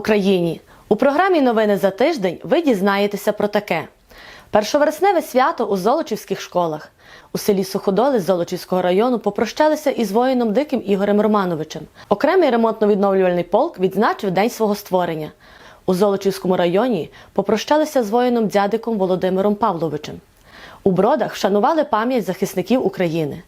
Україні! У програмі Новини за тиждень ви дізнаєтеся про таке: першовересневе свято у Золочівських школах. У селі Суходоли Золочівського району попрощалися із воїном Диким Ігорем Романовичем. Окремий ремонтно-відновлювальний полк відзначив день свого створення. У Золочівському районі попрощалися з воїном дядиком Володимиром Павловичем. У бродах вшанували пам'ять захисників України.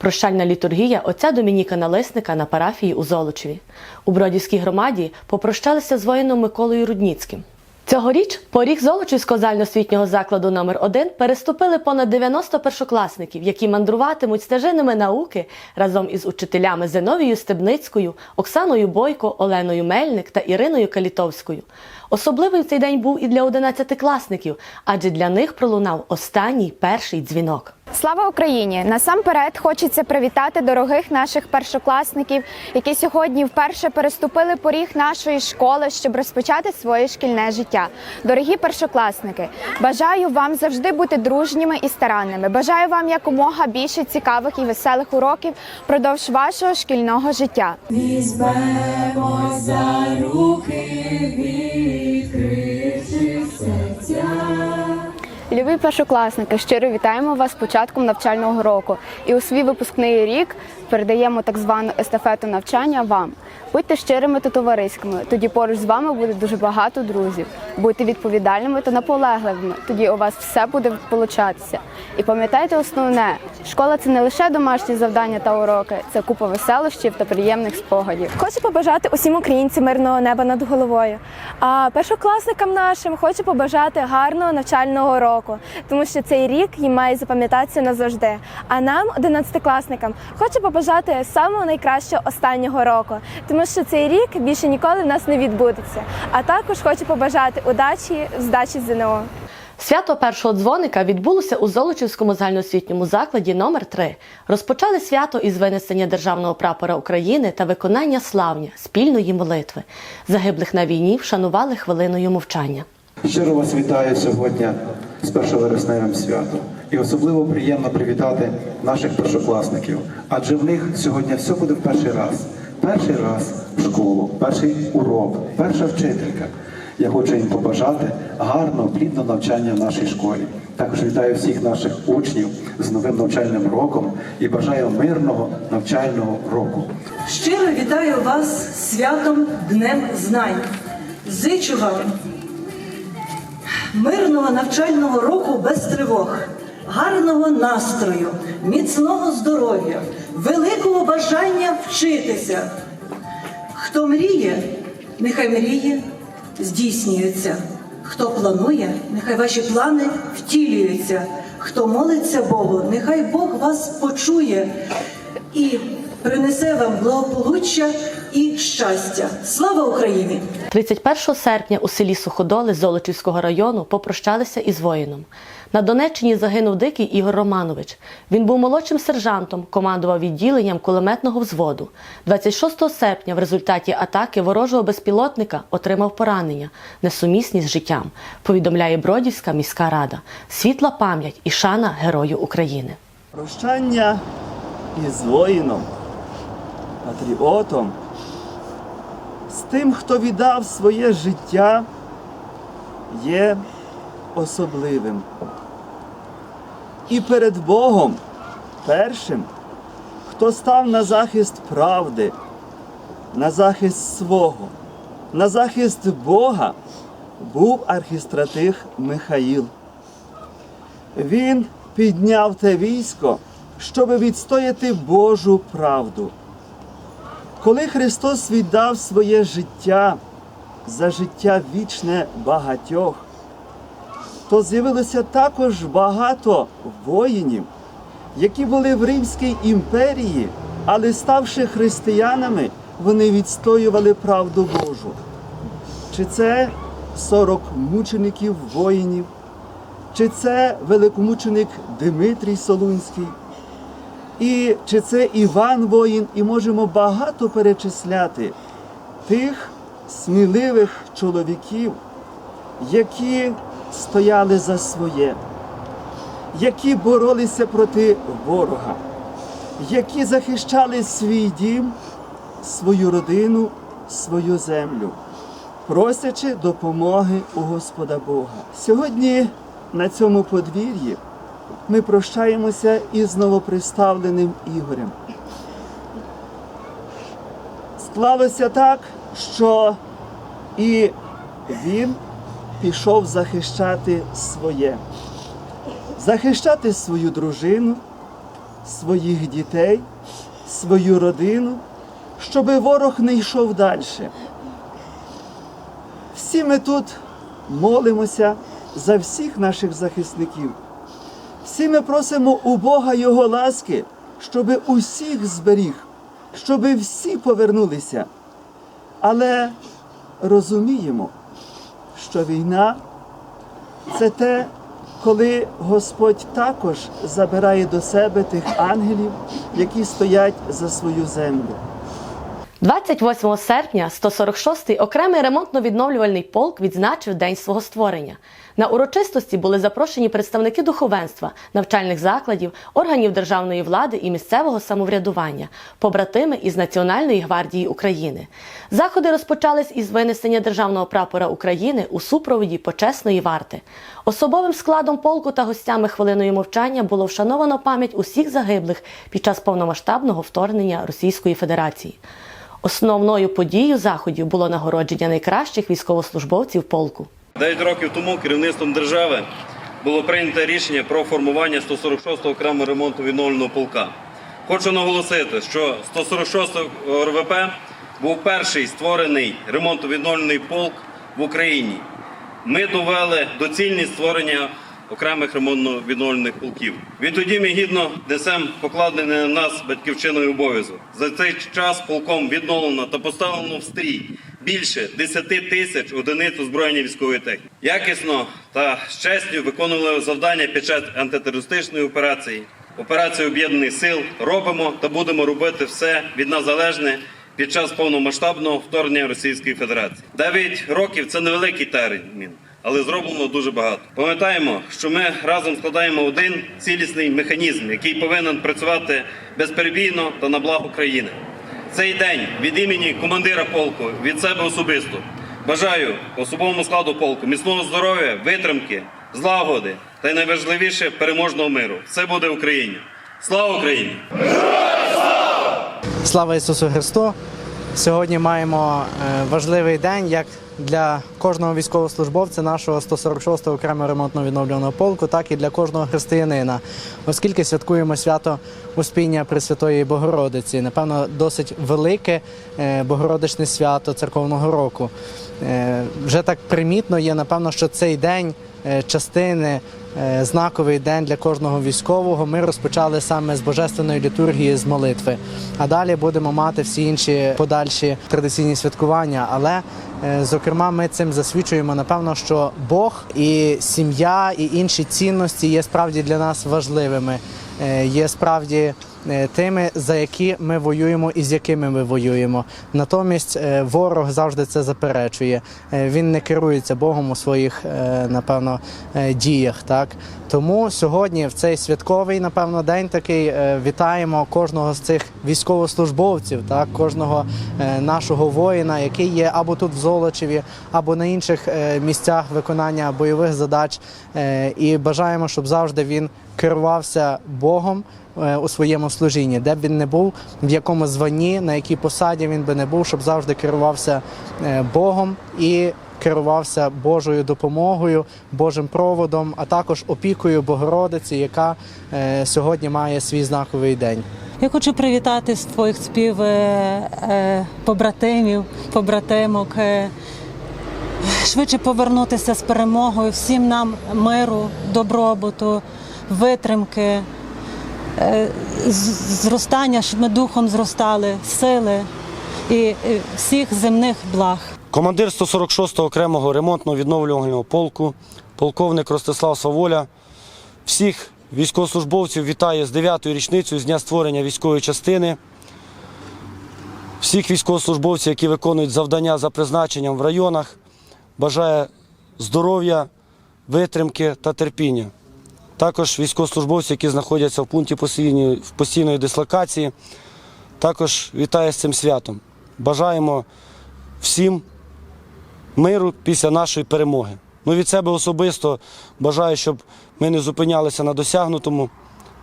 Прощальна літургія отця Домініка Налисника на парафії у Золочеві. У Бродівській громаді попрощалися з воїном Миколою Рудніцьким. Цьогоріч поріг Золочівського загальноосвітнього закладу номер 1 переступили понад 90 першокласників, які мандруватимуть стежинами науки разом із учителями Зиновією Стебницькою, Оксаною Бойко, Оленою Мельник та Іриною Калітовською. Особливий цей день був і для 11-класників, адже для них пролунав останній перший дзвінок. Слава Україні! Насамперед хочеться привітати дорогих наших першокласників, які сьогодні вперше переступили поріг нашої школи, щоб розпочати своє шкільне життя. Дорогі першокласники, бажаю вам завжди бути дружніми і старанними. Бажаю вам якомога більше цікавих і веселих уроків впродовж вашого шкільного життя. Візьмемо за руки, відкривши. Любі першокласники, щиро вітаємо вас з початком навчального року і у свій випускний рік передаємо так звану естафету навчання вам. Будьте щирими та товариськими, тоді поруч з вами буде дуже багато друзів. Будьте відповідальними та наполегливими, тоді у вас все буде получатися. І пам'ятайте основне: школа це не лише домашні завдання та уроки, це купа веселощів та приємних спогадів. Хочу побажати усім українцям мирного неба над головою. А першокласникам нашим хочу побажати гарного навчального року, тому що цей рік їм має запам'ятатися назавжди. А нам, одинадцятикласникам, хочу побажати самого найкращого останнього року, тому що цей рік більше ніколи в нас не відбудеться. А також хочу побажати удачі в здачі ЗНО. Свято першого дзвоника відбулося у Золочівському загальноосвітньому закладі номер 3 Розпочали свято із винесення державного прапора України та виконання славня спільної молитви. Загиблих на війні вшанували хвилиною мовчання. Щиро вас вітаю сьогодні з першовересневим святом. І особливо приємно привітати наших першокласників, адже в них сьогодні все буде в перший раз. Перший раз в школу, перший урок, перша вчителька. Я хочу їм побажати гарного, плідного навчання в нашій школі. Також вітаю всіх наших учнів з новим навчальним роком і бажаю мирного навчального року. Щиро вітаю вас святом Днем Знань. Зичу вам мирного навчального року без тривог, гарного настрою, міцного здоров'я, великого бажання вчитися. Хто мріє, нехай мріє здійснюється. Хто планує, нехай ваші плани втілюються. Хто молиться Богу, нехай Бог вас почує і принесе вам благополуччя і щастя. Слава Україні! 31 серпня у селі Суходоли Золочівського району попрощалися із воїном. На Донеччині загинув дикий Ігор Романович. Він був молодшим сержантом, командував відділенням кулеметного взводу. 26 серпня в результаті атаки ворожого безпілотника отримав поранення, несумісні з життям, повідомляє Бродівська міська рада. Світла пам'ять і шана Герою України. Прощання із воїном, патріотом, з тим, хто віддав своє життя, є особливим. І перед Богом першим, хто став на захист правди, на захист свого, на захист Бога, був архістратих Михаїл. Він підняв те військо, щоб відстояти Божу правду. Коли Христос віддав своє життя за життя вічне багатьох, то з'явилося також багато воїнів, які були в Римській імперії, але ставши християнами, вони відстоювали правду Божу. Чи це 40 мучеників воїнів, чи це великомученик Дмитрій Солунський, і чи це Іван воїн, і можемо багато перечисляти тих сміливих чоловіків, які стояли за своє, які боролися проти ворога, які захищали свій дім, свою родину, свою землю. просячи допомоги у Господа Бога. Сьогодні на цьому подвір'ї ми прощаємося із новоприставленим Ігорем. Склалося так, що і він пішов захищати своє, захищати свою дружину, своїх дітей, свою родину, щоби ворог не йшов далі. Всі ми тут молимося за всіх наших захисників. Всі ми просимо у Бога Його ласки, щоби усіх зберіг, щоби всі повернулися. Але розуміємо, що війна це те, коли Господь також забирає до себе тих ангелів, які стоять за свою землю. 28 серпня 146-й окремий ремонтно-відновлювальний полк відзначив день свого створення. На урочистості були запрошені представники духовенства, навчальних закладів, органів державної влади і місцевого самоврядування, побратими із Національної гвардії України. Заходи розпочались із винесення державного прапора України у супроводі почесної варти. Особовим складом полку та гостями хвилиною мовчання було вшановано пам'ять усіх загиблих під час повномасштабного вторгнення Російської Федерації. Основною подією заходів було нагородження найкращих військовослужбовців полку. Дев'ять років тому керівництвом держави було прийнято рішення про формування 146-го окремого ремонту відновленого полка. Хочу наголосити, що 146-й РВП був перший створений ремонтовідновлений полк в Україні. Ми довели доцільність створення окремих ремонтно-відновлених полків. Відтоді ми гідно несемо покладений на нас батьківщиною обов'язок. За цей час полком відновлено та поставлено в стрій більше 10 тисяч одиниць озброєння військової техніки. Якісно та з честю виконували завдання під час антитерористичної операції, операції об'єднаних сил. Робимо та будемо робити все від нас залежне під час повномасштабного вторгнення Російської Федерації. Дев'ять років це невеликий термін, але зроблено дуже багато. Пам'ятаємо, що ми разом складаємо один цілісний механізм, який повинен працювати безперебійно та на благо країни. Цей день від імені командира полку від себе особисто бажаю особовому складу полку міцного здоров'я, витримки, злагоди та й найважливіше переможного миру. Все буде Україні. Слава Україні! Слава Ісусу Христу! Сьогодні маємо е, важливий день як для кожного військовослужбовця нашого 146-го окремо ремонтно-відновлюваного полку, так і для кожного християнина, оскільки святкуємо свято Успіння Пресвятої Богородиці. Напевно, досить велике е, Богородичне свято церковного року. Е, Вже так примітно є, напевно, що цей день частини е, знаковий день для кожного військового. Ми розпочали саме з божественної літургії з молитви. А далі будемо мати всі інші подальші традиційні святкування. Але е, зокрема, ми цим засвідчуємо напевно, що Бог і сім'я, і інші цінності є справді для нас важливими. Е, Є справді е, тими, за які ми воюємо і з якими ми воюємо. Натомість е, ворог завжди це заперечує. Е, Він не керується Богом у своїх, е, напевно, е, діях. Так тому сьогодні, в цей святковий, напевно, день такий е, вітаємо кожного з цих військовослужбовців, так кожного е, нашого воїна, який є або тут в Золочеві, або на інших е, місцях виконання бойових задач. Е, І бажаємо, щоб завжди він керувався Богом е, у своєму служінні, де б він не був, в якому званні, на якій посаді він би не був, щоб завжди керувався е, Богом і керувався Божою допомогою, Божим проводом, а також опікою Богородиці, яка е, сьогодні має свій знаковий день. Я хочу привітати своїх спів е, е, побратимів, побратимок. е, Швидше повернутися з перемогою, всім нам миру, добробуту, витримки, е, зростання, щоб ми духом зростали, сили і е, всіх земних благ. Командир 146-го окремого ремонтно-відновлювального полку, полковник Ростислав Саволя, всіх військовослужбовців вітає з 9-ю річницею з дня створення військової частини. Всіх військовослужбовців, які виконують завдання за призначенням в районах, бажає здоров'я, витримки та терпіння. Також військовослужбовці, які знаходяться в пункті постійної, дислокації, також вітає з цим святом. Бажаємо всім миру після нашої перемоги. Ну, від себе особисто бажаю, щоб ми не зупинялися на досягнутому,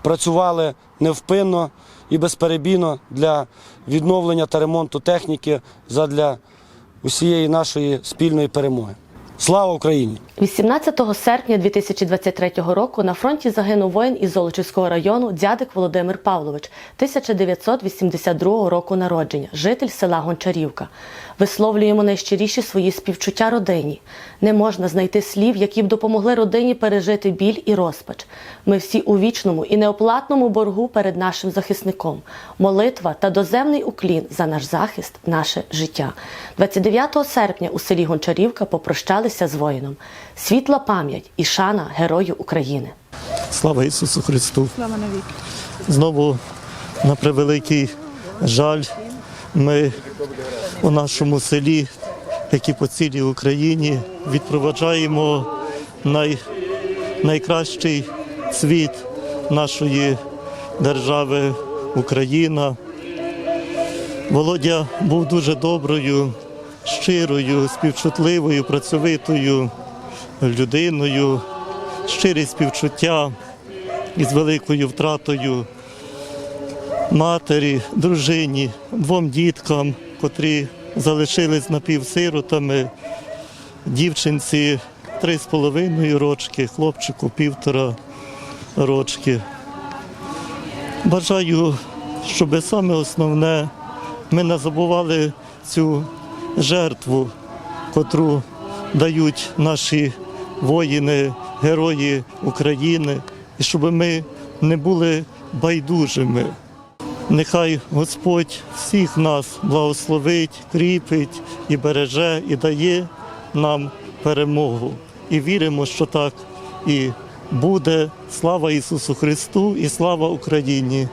працювали невпинно і безперебійно для відновлення та ремонту техніки задля усієї нашої спільної перемоги. Слава Україні! 18 серпня 2023 року на фронті загинув воїн із Золочівського району дядик Володимир Павлович, 1982 року народження, житель села Гончарівка. Висловлюємо найщиріші свої співчуття родині. Не можна знайти слів, які б допомогли родині пережити біль і розпач. Ми всі у вічному і неоплатному боргу перед нашим захисником. Молитва та доземний уклін за наш захист, наше життя. 29 серпня у селі Гончарівка попрощалися з воїном. Світла пам'ять і шана Герою України. Слава Ісусу Христу! Знову на превеликий жаль, ми у нашому селі, як і по цілій Україні, відпроваджаємо най, найкращий цвіт нашої держави Україна. Володя був дуже доброю, щирою, співчутливою, працьовитою людиною, щирі співчуття із великою втратою матері, дружині, двом діткам, котрі залишились напівсиротами, дівчинці три з половиною рочки, хлопчику півтора рочки. Бажаю, щоб саме основне ми не забували цю жертву, котру дають наші воїни, герої України, і щоб ми не були байдужими. Нехай Господь всіх нас благословить, кріпить і береже, і дає нам перемогу. І віримо, що так і буде. Слава Ісусу Христу і слава Україні!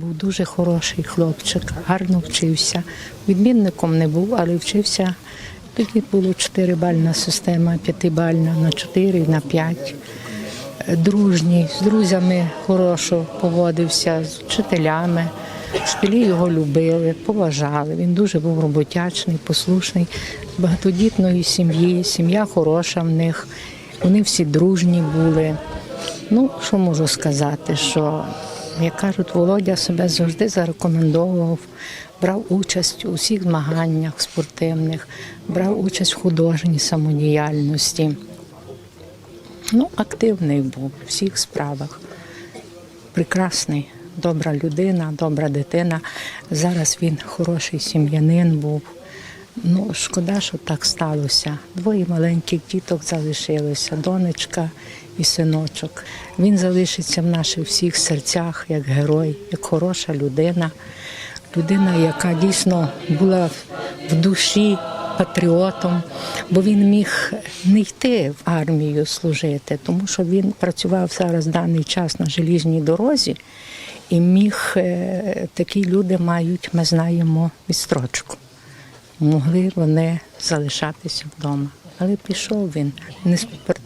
Був дуже хороший хлопчик, гарно вчився. Відмінником не був, але вчився. Тоді була чотирибальна система, п'ятибальна на чотири, на п'ять. Дружній, з друзями хорошо поводився, з вчителями. Вчителі його любили, поважали. Він дуже був роботячний, послушний, багатодітної сім'ї. Сім'я хороша в них. Вони всі дружні були. Ну, що можу сказати, що, як кажуть, Володя себе завжди зарекомендовував, брав участь у всіх змаганнях спортивних, брав участь в художній самодіяльності. Ну, активний був у всіх справах. Прекрасний, добра людина, добра дитина. Зараз він хороший сім'янин був. Ну, шкода, що так сталося. Двоє маленьких діток залишилося, донечка і синочок. Він залишиться в наших всіх серцях як герой, як хороша людина. Людина, яка дійсно була в душі патріотом, бо він міг не йти в армію служити, тому що він працював зараз даний час на желізній дорозі, і міг е, такі люди мають, ми знаємо, відстрочку могли вони залишатися вдома. Але пішов він, не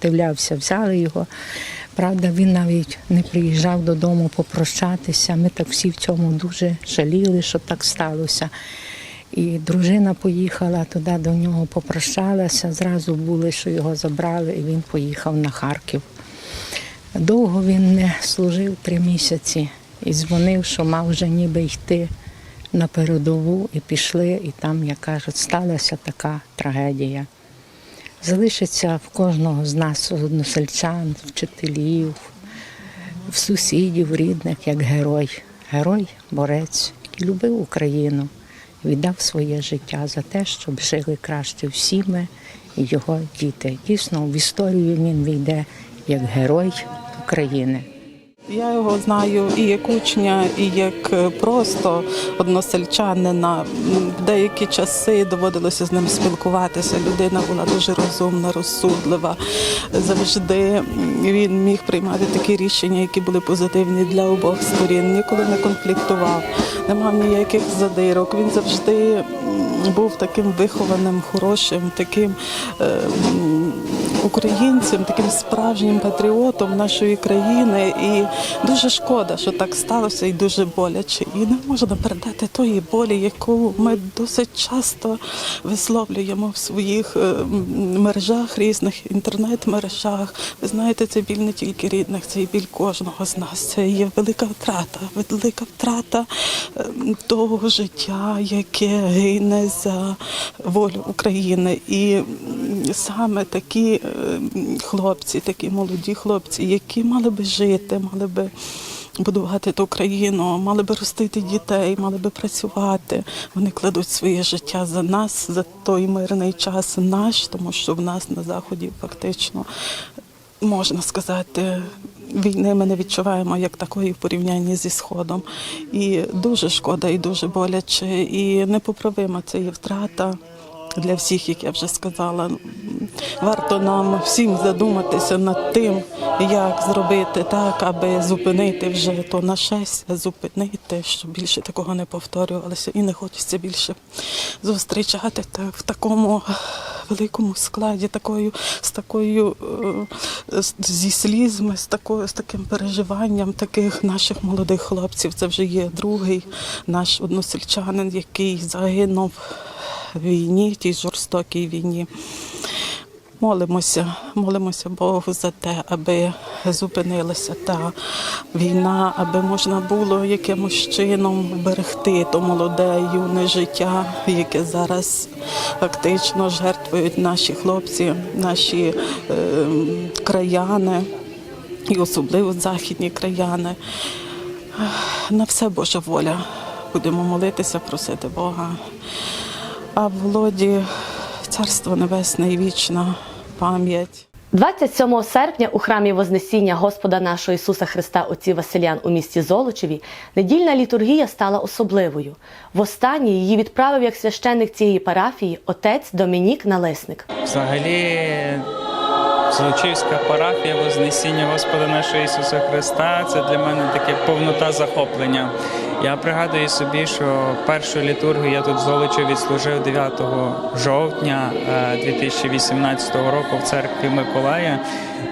спротивлявся, взяли його. Правда, він навіть не приїжджав додому попрощатися. Ми так всі в цьому дуже жаліли, що так сталося. І дружина поїхала туди до нього, попрощалася. Зразу були, що його забрали, і він поїхав на Харків. Довго він не служив три місяці і дзвонив, що мав вже ніби йти на передову і пішли, і там, як кажуть, сталася така трагедія. Залишиться в кожного з нас односельчан, вчителів, в сусідів, рідних, як герой. Герой, борець, який любив Україну, віддав своє життя за те, щоб жили краще всі ми і його діти. Дійсно, в історію він війде як герой України. Я його знаю і як учня, і як е, просто односельчанина. В деякі часи доводилося з ним спілкуватися. Людина була дуже розумна, розсудлива. Завжди він міг приймати такі рішення, які були позитивні для обох сторін. Ніколи не конфліктував, не мав ніяких задирок. Він завжди був таким вихованим, хорошим, таким. Українцем, таким справжнім патріотом нашої країни. І дуже шкода, що так сталося, і дуже боляче. І не можна передати тої болі, яку ми досить часто висловлюємо в своїх е, мережах, різних інтернет-мережах. Ви знаєте, це біль не тільки рідних, це і біль кожного з нас. Це є велика втрата, велика втрата е, того життя, яке гине за волю України. І саме такі хлопці, такі молоді хлопці, які мали би жити, мали би будувати ту країну, мали би ростити дітей, мали би працювати. Вони кладуть своє життя за нас, за той мирний час наш, тому що в нас на заході фактично можна сказати. Війни ми не відчуваємо як такої в порівнянні зі сходом, і дуже шкода, і дуже боляче, і непоправима це є втрата для всіх, як я вже сказала. Варто нам всім задуматися над тим, як зробити так, аби зупинити вже то нашестя, зупинити, щоб більше такого не повторювалося, і не хочеться більше зустрічати в такому великому складі, такою з такою е, зі слізми, з такою з таким переживанням таких наших молодих хлопців. Це вже є другий наш односельчанин, який загинув війні, тій жорстокій війні. Молимося, молимося Богу за те, аби зупинилася та війна, аби можна було якимось чином берегти то молоде юне життя, яке зараз фактично жертвують наші хлопці, наші е, краяни, і особливо західні краяни. На все Божа воля. Будемо молитися, просити Бога. А в Володі царство небесне і вічна пам'ять. 27 серпня у храмі Вознесіння Господа нашого Ісуса Христа отці Василян у місті Золочеві недільна літургія стала особливою. Востаннє її відправив як священник цієї парафії отець Домінік Налесник. Взагалі, Золочівська парафія Вознесіння Господа нашого Ісуса Христа це для мене таке повнота захоплення. Я пригадую собі, що першу літургію я тут в Золочі відслужив 9 жовтня е, 2018 року в церкві Миколая.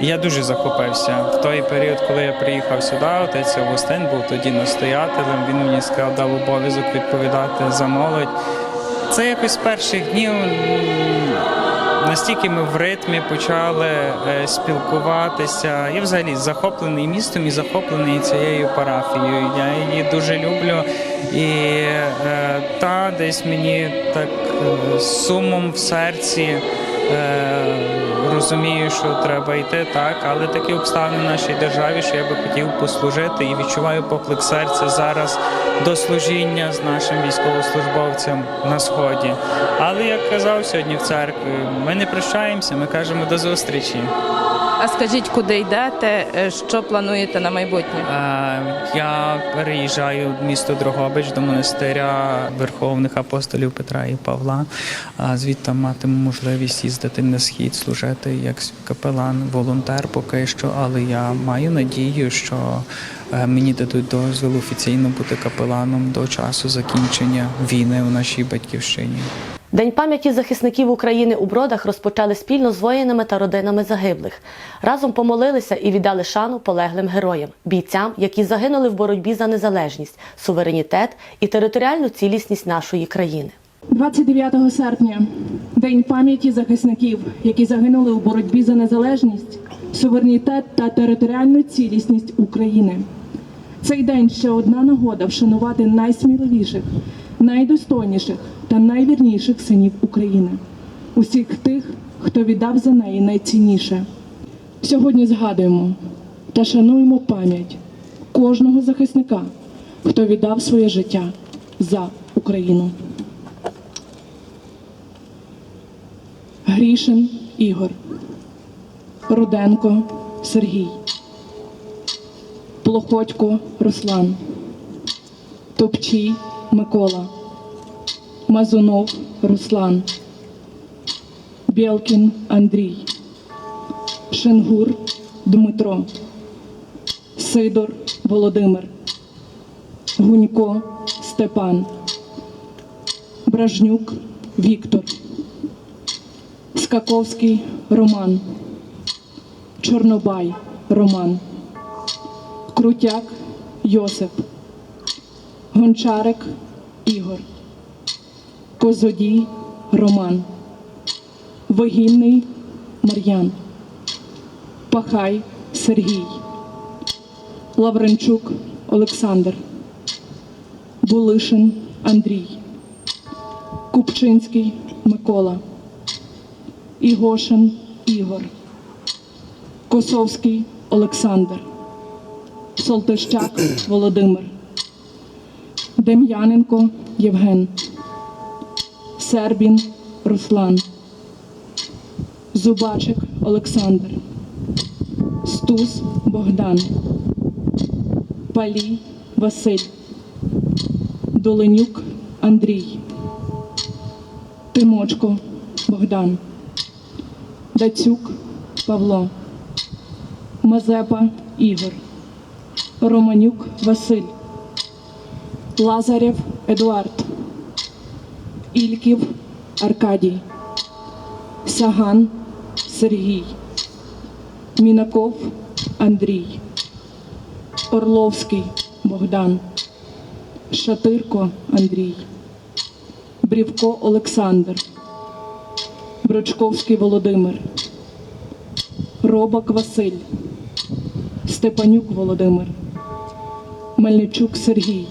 Я дуже захопився. В той період, коли я приїхав сюди, отець Августин був тоді настоятелем. Він мені сказав, дав обов'язок відповідати за молодь. Це якось з перших днів настільки ми в ритмі почали е, спілкуватися. Я взагалі захоплений містом і захоплений цією парафією. Я її дуже люблю. І е, та десь мені так е, сумом в серці. Розумію, що треба йти так, але такі обставини в нашій державі, що я би хотів послужити і відчуваю поклик серця зараз до служіння з нашим військовослужбовцем на сході. Але як казав сьогодні в церкві, ми не прощаємося, ми кажемо до зустрічі. А скажіть, куди йдете? Е, Що плануєте на майбутнє? Е, Я переїжджаю в місто Дрогобич до монастиря Верховних апостолів Петра і Павла. А Звідти матиму можливість їздити на схід, служити як капелан, волонтер поки що. Але я маю надію, що е, мені дадуть дозвіл офіційно бути капеланом до часу закінчення війни у нашій батьківщині. День пам'яті захисників України у Бродах розпочали спільно з воїнами та родинами загиблих. Разом помолилися і віддали шану полеглим героям, бійцям, які загинули в боротьбі за незалежність, суверенітет і територіальну цілісність нашої країни. 29 серпня День пам'яті захисників, які загинули у боротьбі за незалежність, суверенітет та територіальну цілісність України. Цей день ще одна нагода вшанувати найсміливіших, найдостойніших та найвірніших синів України, усіх тих, хто віддав за неї найцінніше. Сьогодні згадуємо та шануємо пам'ять кожного захисника, хто віддав своє життя за Україну. Грішин Ігор, Руденко Сергій, Плохотько Руслан, Топчій Микола, Мазунов Руслан, Білкін Андрій, Шенгур Дмитро, Сидор Володимир, Гунько Степан, Бражнюк Віктор. Скаковський Роман, Чорнобай Роман, Крутяк Йосип, Гончарик Ігор, Козодій Роман, Вигінний Мар'ян, Пахай Сергій, Лавренчук Олександр, Булишин Андрій, Купчинський Микола, Ігошин Ігор, Косовський Олександр, Солтищак Володимир, Дем'яненко Євген, Сербін Руслан, Зубачик Олександр, Стус Богдан, Палій Василь, Доленюк Андрій, Тимочко Богдан, Дацюк Павло, Мазепа Ігор, Романюк Василь, Лазарєв Едуард, Ільків Аркадій, Саган Сергій, Мінаков Андрій, Орловський Богдан, Шатирко Андрій, Брівко Олександр, Брочковський Володимир, Робак Василь, Степанюк Володимир, Мельничук Сергій,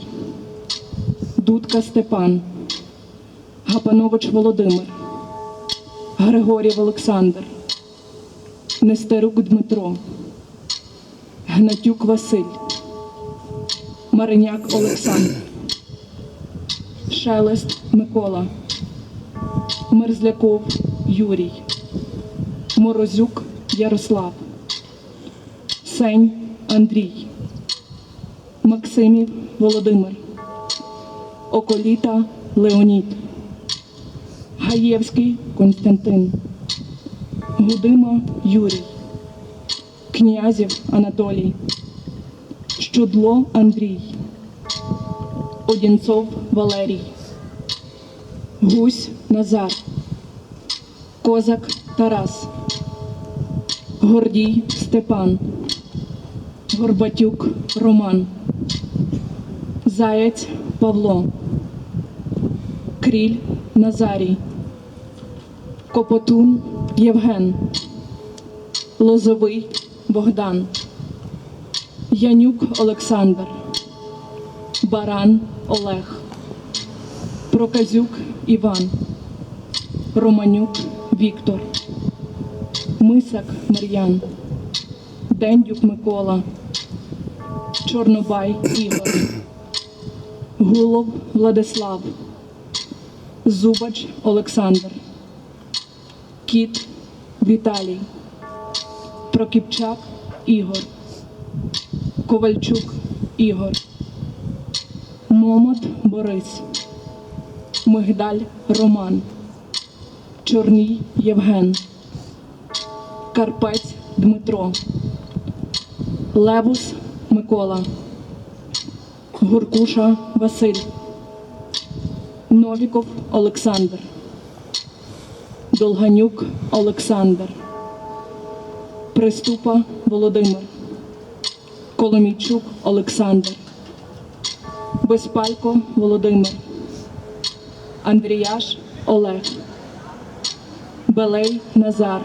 Дудка Степан, Гапанович Володимир, Григорів Олександр, Нестерук Дмитро, Гнатюк Василь, Мариняк Олександр, Шелест Микола, Мерзляков Юрій, Морозюк Ярослав, Сень Андрій, Максимів Володимир, Околіта Леонід, Гаєвський Константин, Гудима Юрій, Князів Анатолій, Щудло Андрій, Одінцов Валерій, Гусь Назар, Козак Тарас, Гордій Степан, Горбатюк Роман, Заєць Павло, Кріль. Назарій, Копотун. Євген, Лозовий. Богдан, Янюк Олександр, Баран Олег, Проказюк Іван, Романюк Віктор, Мисак Мар'ян, Дендюк Микола, Чорнобай Ігор, Гулов Владислав, Зубач Олександр, Кіт Віталій, Прокіпчак Ігор, Ковальчук Ігор, Момот Борис, Мигдаль Роман, Чорній Євген, Карпець Дмитро, Левус Микола, Гуркуша Василь, Новіков Олександр, Долганюк Олександр, Приступа Володимир, Коломійчук Олександр, Безпалько Володимир, Андріяш Олег, Белей Назар,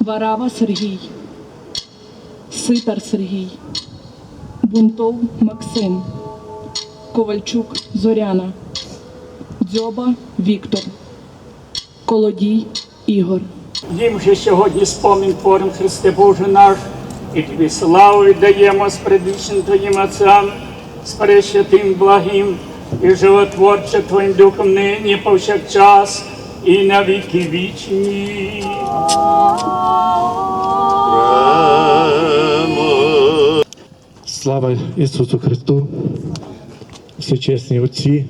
Варава Сергій, Ситар Сергій, Бунтов Максим, Ковальчук Зоряна, Дзьоба Віктор, Колодій Ігор. Їм же сьогодні спомін творим Христе Боже наш, і тобі славу віддаємо з предвічним Твоїм Отцям, з пресвятим благим і животворче Твоїм Духом нині повсякчас і на віки вічні. Слава Ісусу Христу, всечесні отці,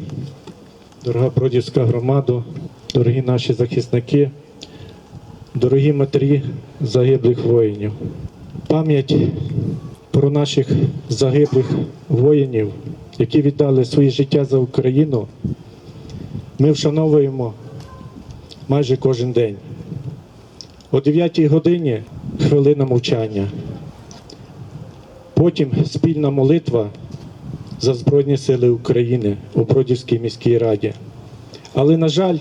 дорога бродівська громада, дорогі наші захисники, дорогі матері загиблих воїнів. Пам'ять про наших загиблих воїнів, які віддали своє життя за Україну, ми вшановуємо майже кожен день. О 9 годині хвилина мовчання. Потім спільна молитва за Збройні Сили України у Бродівській міській раді. Але, на жаль,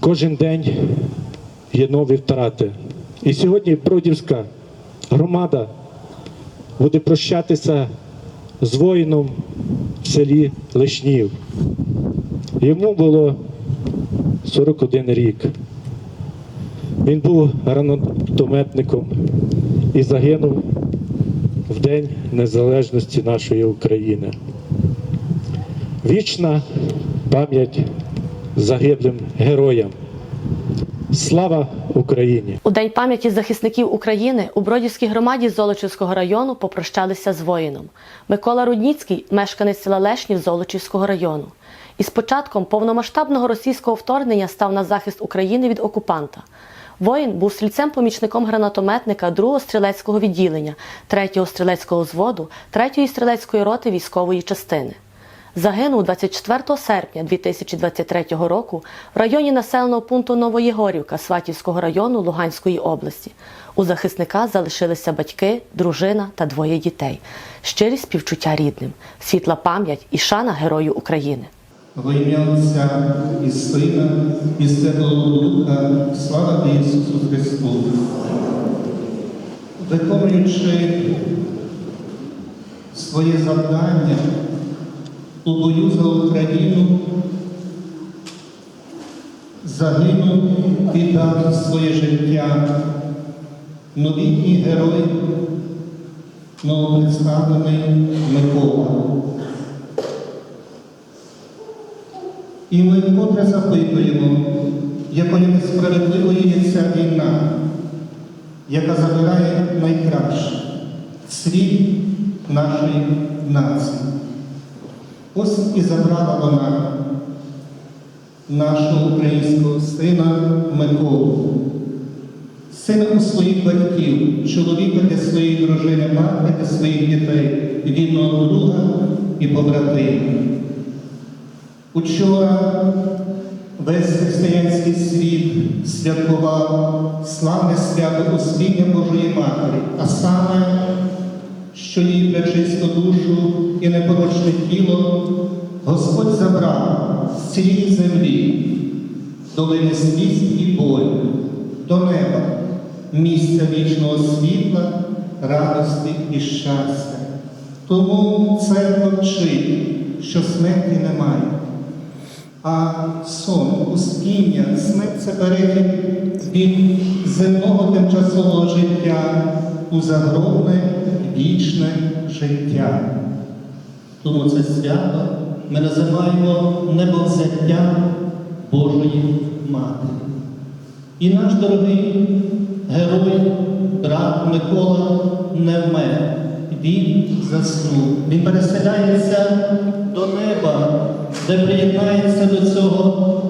кожен день є нові втрати. І сьогодні Бродівська громада буде прощатися з воїном в селі Лишнів. Йому було 41 рік. Він був гранатометником і загинув в День Незалежності нашої України. Вічна пам'ять загиблим героям. Слава Україні! У День пам'яті захисників України у Бродівській громаді Золочівського району попрощалися з воїном. Микола Рудніцький, мешканець села Лешнів Золочівського району. І з початком повномасштабного російського вторгнення став на захист України від окупанта. Воїн був стрільцем-помічником гранатометника 2-го стрілецького відділення, 3-го стрілецького зводу, 3-ї стрілецької роти військової частини. Загинув 24 серпня 2023 року в районі населеного пункту Новоєгорівка Сватівського району Луганської області. У захисника залишилися батьки, дружина та двоє дітей. Щирі співчуття рідним, світла пам'ять і шана Герою України. Во ім'я Отця і Сина, і Святого Духа, слава Ісусу Христу. Виконуючи своє завдання у бою за Україну, загинув і дав своє життя новітній герой, новопредставлений Микола. І ми вкотре запитуємо, якою несправедливою є ця війна, яка забирає найкраще світ нашої нації. Ось і забрала вона нашого українського сина Миколу, сина у своїх батьків, чоловіка для своєї дружини, матері для своїх дітей, рідного друга і побратима. Учора весь християнський світ святкував славне свято Успіння Божої Матері, а саме, що її пречисту душу і непорочне тіло Господь забрав з цієї землі, долини сліз і болю, до неба, місця вічного світла, радості і щастя. Тому церква вчить, що смерті немає. А сон, успіння, смерть це перехід від земного тимчасового життя у загробне вічне життя. Тому це свято ми називаємо небовзяття Божої Матері. І наш дорогий герой, брат Микола не вмер. Він заснув. Він переселяється до неба, де приєднається до цього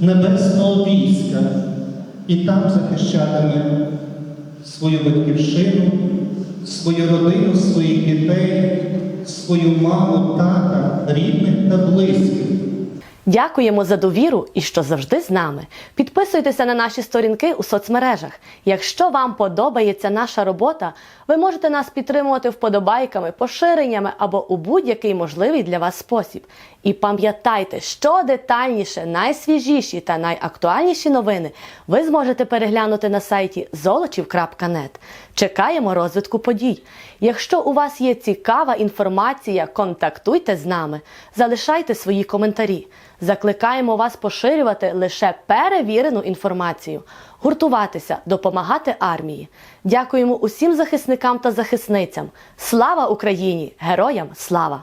небесного війська і там захищатиме свою батьківщину, свою родину, своїх дітей, свою маму, тата, рідних та близьких. Дякуємо за довіру і що завжди з нами. Підписуйтеся на наші сторінки у соцмережах. Якщо вам подобається наша робота, ви можете нас підтримувати вподобайками, поширеннями або у будь-який можливий для вас спосіб. І пам'ятайте, що детальніше, найсвіжіші та найактуальніші новини ви зможете переглянути на сайті золочів.нет. Чекаємо розвитку подій. Якщо у вас є цікава інформація, контактуйте з нами, залишайте свої коментарі. Закликаємо вас поширювати лише перевірену інформацію, гуртуватися, допомагати армії. Дякуємо усім захисникам та захисницям. Слава Україні! Героям слава!